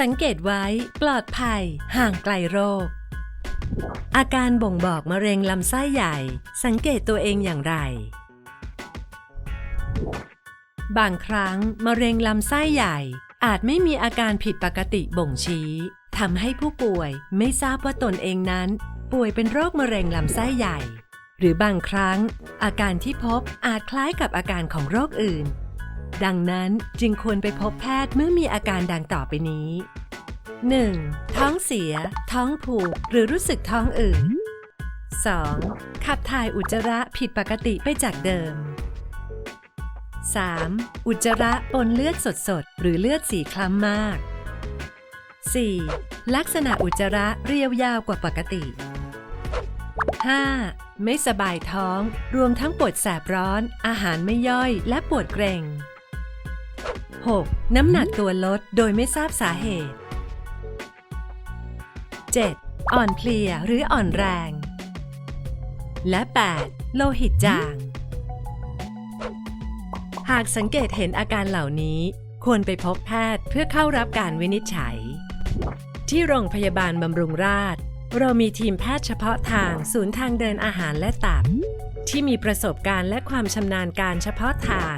สังเกตไว้ปลอดภัย ห่างไกลโรค อาการบ่งบอกมะเร็งลำไส้ใหญ่ สังเกตตัวเองอย่างไร บางครั้งมะเร็งลำไส้ใหญ่ อาจไม่มีอาการผิดปกติบ่งชี้ทำให้ผู้ป่วยไม่ทราบว่าตนเองนั้น ป่วยเป็นโรคมะเร็งลำไส้ใหญ่ หรือบางครั้ง อาการที่พบอาจคล้ายกับอาการของโรคอื่น ดังนั้นจึงควรไปพบแพทย์เมื่อมีอาการดังต่อไปนี้ 1. ท้องเสีย ท้องผูก หรือรู้สึกท้องอืด 2. ขับถ่ายอุจจาระผิดปกติไปจากเดิม 3. อุจจาระปนเลือดสดๆ หรือเลือดสีคล้ำมาก 4. ลักษณะอุจจาระเรียวยาวกว่าปกติ 5. ไม่สบายท้อง รวมทั้งปวดแสบร้อน อาหารไม่ย่อย และปวดเกร็ง 6. น้ำหนักตัวลดโดยไม่ทราบสาเหตุ 7. อ่อนเพลียหรืออ่อนแรง และ 8. โลหิตจาง หากสังเกตเห็นอาการเหล่านี้ ควรไปพบแพทย์เพื่อเข้ารับการวินิจฉัย ที่โรงพยาบาลบำรุงราษฎร์เรามีทีมแพทย์เฉพาะทางศูนย์ทางเดินอาหารและตับ ที่มีประสบการณ์และความชำนาญการเฉพาะทาง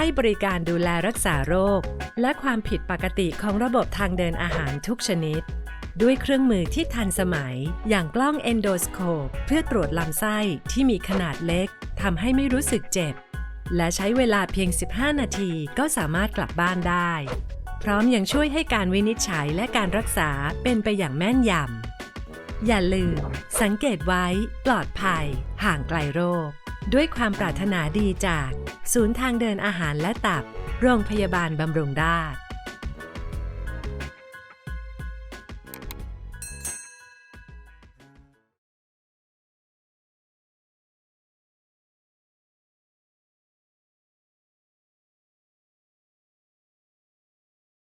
ให้บริการดูแลรักษาโรค และความผิดปกติของระบบทางเดินอาหารทุกชนิด ด้วยเครื่องมือที่ทันสมัย อย่างกล้องเอนโดสโคปเพื่อตรวจลำไส้ที่มีขนาดเล็กทำให้ไม่รู้สึกเจ็บ และใช้เวลาเพียง 15 นาทีก็สามารถกลับบ้านได้ พร้อมยังช่วยให้การวินิจฉัยและการรักษาเป็นไปอย่างแม่นยำอย่าลืม สังเกตไว้ ปลอดภัย ห่างไกลโรค ด้วยความปรารถนาดีจาก ศูนย์ทางเดินอาหารและตับ โรงพยาบาลบำรุงราษฎร์